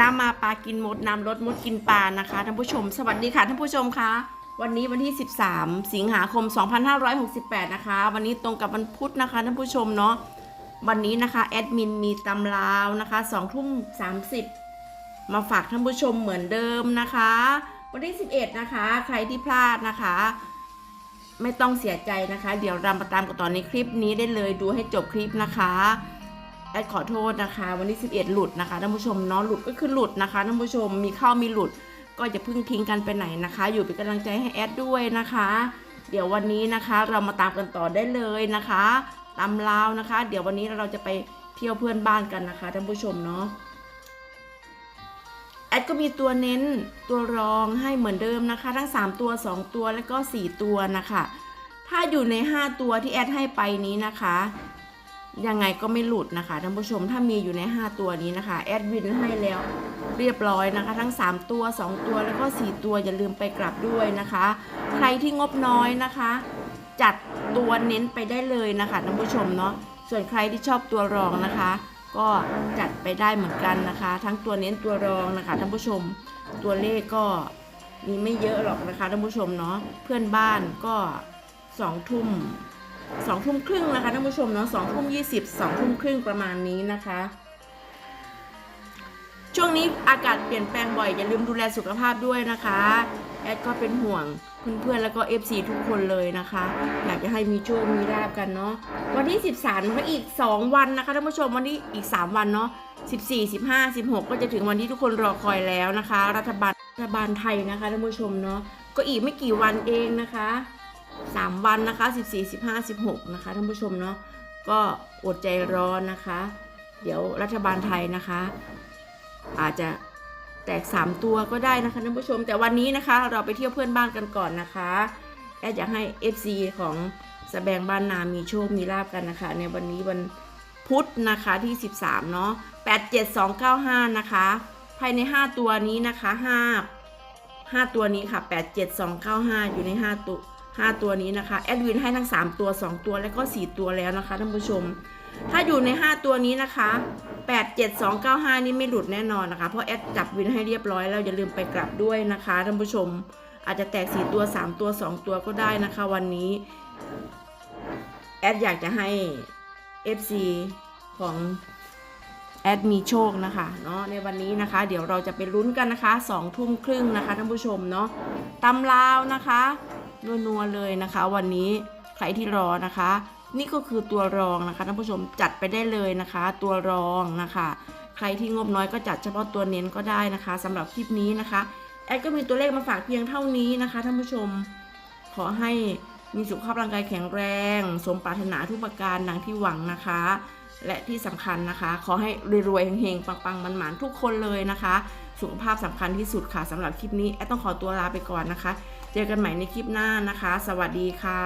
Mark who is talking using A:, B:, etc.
A: น้ำมาปลากินมดน้ำรสมดกินปลานะคะท่านผู้ชม สวัสดีค่ะท่านผู้ชมคะวันนี้วันที่ 13 สิงหาคม 2568 นะคะ วันนี้ตรงกับวันพุธนะคะท่านผู้ชมเนาะวันนี้นะคะแอดมินมีตำราวนะคะ2ทุ่ม30 มาฝากท่านผู้ชมเหมือนเดิมนะคะ วันที่ 11 นะคะ ใครที่พลาดนะคะ ไม่ต้องเสียใจนะคะ เดี๋ยวรามาตามกันต่อในคลิปนี้ได้เลยดูให้จบคลิปนะคะ แอดขอโทษนะคะ วันที่11 หลุดนะคะท่านผู้ชมเนาะหลุดก็คือหลุดนะคะท่านผู้ชมมีเข้ามีหลุด ก็จะเพิ่งทิ้งกันไปไหนนะคะ อยู่เป็นกำลังใจให้แอดด้วยนะคะ เดี๋ยววันนี้นะคะเรามาตามกันต่อได้เลยนะคะตามลาวนะคะ เดี๋ยววันนี้เราจะไปเที่ยวเพื่อนบ้านกันนะคะท่านผู้ชมเนาะแอดก็มีตัวเน้นตัวรองให้เหมือนเดิมนะคะ ทั้ง 3 ตัว 2 ตัวแล้วก็ 4 ตัวนะคะ ถ้าอยู่ใน 5 ตัวที่แอดให้ไปนี้นะคะ ยังไงก็ไม่หลุดนะคะท่านผู้ชมถ้ามีอยู่ใน 5 ตัวนี้นะคะแอดวินให้แล้วเรียบร้อยนะคะ ทั้ง 3 ตัว 2 ตัวแล้วก็ 4 ตัวอย่าลืมไปกลับด้วยนะคะ ใครที่งบน้อยนะคะ จัดตัวเน้นไปได้เลยนะคะท่านผู้ชมเนาะส่วนใครที่ชอบตัวรองนะคะ ก็จัดไปได้เหมือนกันนะคะ ทั้งตัวเน้นตัวรองนะคะท่านผู้ชมตัวเลขก็มีไม่เยอะหรอกนะคะท่านผู้ชมเนาะเพื่อนบ้านก็สองทุ่ม สองทุ่มครึ่งนะคะท่านผู้ชมเนาะสองทุ่มยี่สิบสองทุ่มครึ่งประมาณนี้นะคะ ช่วงนี้อากาศเปลี่ยนแปลงบ่อย อย่าลืมดูแลสุขภาพด้วยนะคะ แอดก็เป็นห่วงเพื่อนๆแล้วก็ FC ทุกคนเลยนะคะ อยากจะให้มีโชคมีลาบกันเนาะวันที่ 13มันก็อีก 2 วันนะคะท่านผู้ชมวันที่อีก 3 วันเนาะ14 15 16 ก็จะถึงวันที่ทุกคนรอคอยแล้วนะคะ รัฐบาลรัฐบาลไทยนะคะท่านผู้ชมเนาะก็อีกไม่กี่วันเองนะคะ 3 วันนะคะ 14 15 16 นะคะท่านผู้ชมเนาะก็อดใจรอนะคะ เดี๋ยวรัฐบาลไทยนะคะ อาจจะแตก 3 ตัวก็ได้นะคะท่านผู้ชม แต่วันนี้นะคะเราไปเที่ยวเพื่อนบ้านกันก่อนนะคะแอดอยากให้ FC ของสแบงบ้านนามีโชคมีลาบกันนะคะ ในวันนี้วันพุธนะคะที่ 13 เนาะ87295 นะคะ ภายใน 5 ตัวนี้นะคะ 5 5 ตัวนี้ค่ะ 87295 อยู่ใน 5 ตัว 5 ตัวนี้นะคะ แอดวินให้ทั้ง 3 ตัว 2 ตัวแล้วก็ 4 ตัวแล้วนะคะท่านผู้ชม ถ้าอยู่ใน 5 ตัวนี้นะคะ 8 7 2 9 5 นี่ไม่หลุดแน่นอนนะคะ เพราะแอดจับวินให้เรียบร้อยแล้วอย่าลืมไปกลับด้วยนะคะท่านผู้ชม อาจจะแตก 4 ตัว 3 ตัว 2 ตัวก็ได้นะคะ วันนี้ แอดอยากจะให้ FC ของแอดมีโชคนะคะเนาะในวันนี้นะคะ เดี๋ยวเราจะไปลุ้นกันนะคะ2ทุ่มครึ่งนะคะท่านผู้ชมเนาะตำลาวนะคะ นัวๆเลยนะคะ วันนี้ใครที่รอนะคะ นี่ก็คือตัวรองนะคะท่านผู้ชมจัดไปได้เลยนะคะ ตัวรองนะคะ ใครที่งบน้อยก็จัดเฉพาะตัวเน้นก็ได้นะคะสำหรับคลิปนี้นะคะแอดก็มีตัวเลขมาฝากเพียงเท่านี้นะคะท่านผู้ชมขอให้มีสุขภาพร่างกายแข็งแรง สมปรารถนาทุกประการดังที่หวังนะคะ และที่สำคัญนะคะ ขอให้รวยๆเฮงๆปังๆมันๆทุกคนเลยนะคะ สุขภาพสำคัญที่สุดค่ะสำหรับคลิปนี้แอดต้องขอตัวลาไปก่อนนะคะ เจอกันใหม่ในคลิปหน้านะคะ สวัสดีค่ะ